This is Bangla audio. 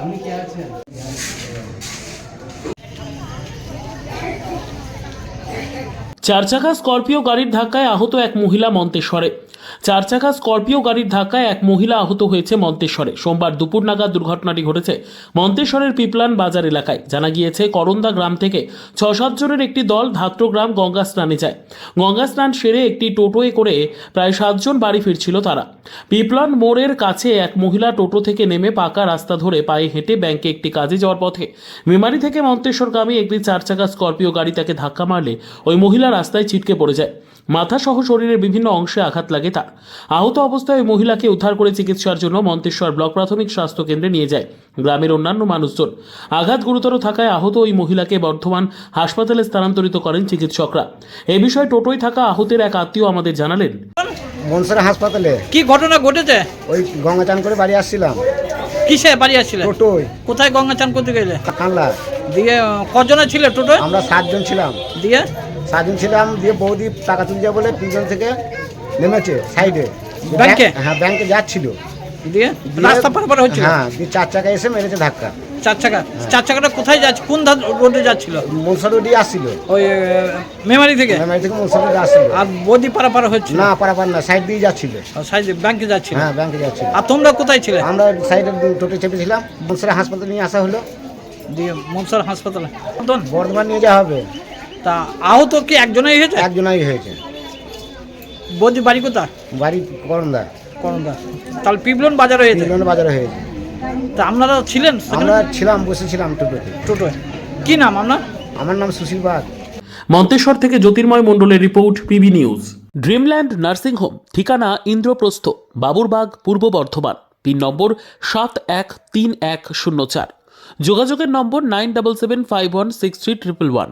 আপনি কে আছেন? চার চাকা স্করপিও গাড়ির ধাক্কায় আহত এক মহিলা মন্তেশ্বরে। চার চাকা স্করপিও গাড়ির ধাক্কায় এক মহিলা আহত হয়েছে মন্তেশ্বরে। সোমবার দুপুর নাগাদ দুর্ঘটনাটি ঘটেছে মন্তেশ্বরের পিপলান বাজার এলাকায়। জানা গিয়েছে, করন্দা গ্রাম থেকে ছ সাত জনের একটি দল ধাত্রগ্রাম গঙ্গা স্নানে যায়। গঙ্গা স্নান সেরে একটি টোটোয় করে প্রায় সাতজন বাড়ি ফিরছিল তারা। পিপলান মোড়ের কাছে এক মহিলা টোটো থেকে নেমে পাকা রাস্তা ধরে পায়ে হেঁটে ব্যাংকে একটি কাজে যাওয়ার পথে। মেমারি থেকে মন্তেশ্বরগামী একটি চার চাকা স্করপিও গাড়ি তাকে ধাক্কা মারলে ওই মহিলা রাস্তায় ছিটকে পড়ে যায়। মাথা সহ শরীরের বিভিন্ন অংশে আঘাত লাগে তার। আহত অবস্থায় ওই মহিলাকে উদ্ধার করে চিকিৎসার জন্য মন্তেশ্বর ব্লক প্রাথমিক স্বাস্থ্য কেন্দ্রে নিয়ে যায়। গ্রামের অন্যান্য মানুষজন। আঘাত গুরুতর থাকায় আহত ওই মহিলাকে বর্ধমান হাসপাতালে স্থানান্তরিত করেন চিকিৎসকরা। এ বিষয়ে টোটোয় থাকা আহতের এক আত্মীয় আমাদের জানালেন। মনসরা হাসপাতালে। কি ঘটনা ঘটেছে? ওই গঙ্গা চান করে বাড়ি আসছিলাম। কিসে বাড়ি আসছিলেন টোটোয়। কোথায় গঙ্গা চান করতে গেলে? কানলা। দিয়ে কজনে ছিল টোটোয়? আমরা সাতজন ছিলাম। দিয়ে? সাতজন ছিলাম দিয়ে বৌদি টাকা তুলছে বলে পিছন থেকে নেমেছে সাইডে। ব্যাংকে? হ্যাঁ ব্যাংকে যাচ্ছিল। দিয়ে? দিয়ে- রাস্তা পারাপার হচ্ছিল? হ্যাঁ দিয়ে চার চাকা এসে মেরেছে ধাক্কা। চার চাকা। চার চাকাটা কোথায় যাচ্ছে কোন ধার রোডে যাচ্ছিল? মনসা রোডে আসছিল। ওই মেমারি থেকে? মেমারি থেকে মনসা রোডে আসছিল। আর বদি পারাপার হচ্ছিল? না পারাপার না সাইড দিয়ে যাচ্ছিল। সাইড ব্যাংকে যাচ্ছিল? হ্যাঁ ব্যাংকে যাচ্ছিল। আর তোমরা কোথায় ছিলে? আমরা সাইডে টোটো চেপেছিলাম মনসরা হাসপাতালে নিয়ে আসা হলো। দিয়ে মনসার হাসপাতালে। বর্ধমান? নিয়ে যাওয়া হবে। তা আহত কি একজনেই হয়েছে? একজনাই হয়েছে। বদি বাড়ি কোথায়? বাড়ি করন্দা। করন্দা। তাহলে পিবলন বাজার হয়েছে? মিলন বাজারে হয়েছে। তা আপনারা ছিলেন আমরা ছিলাম বসেছিলাম টোটোতে। টোটোয়। কি নাম আপনার? আমার নাম সুশীল বাগ। মন্তেশ্বর থেকে জ্যোতির্ময় মণ্ডলের report PB news. Dreamland nursing home ঠিকানা ইন্দ্রপ্রস্থ বাবুরবাগ পূর্ব বর্ধমান পিন নম্বর সাত এক তিন এক শূন্য চার। যোগাযোগের নম্বর nine double seven five one six three triple one.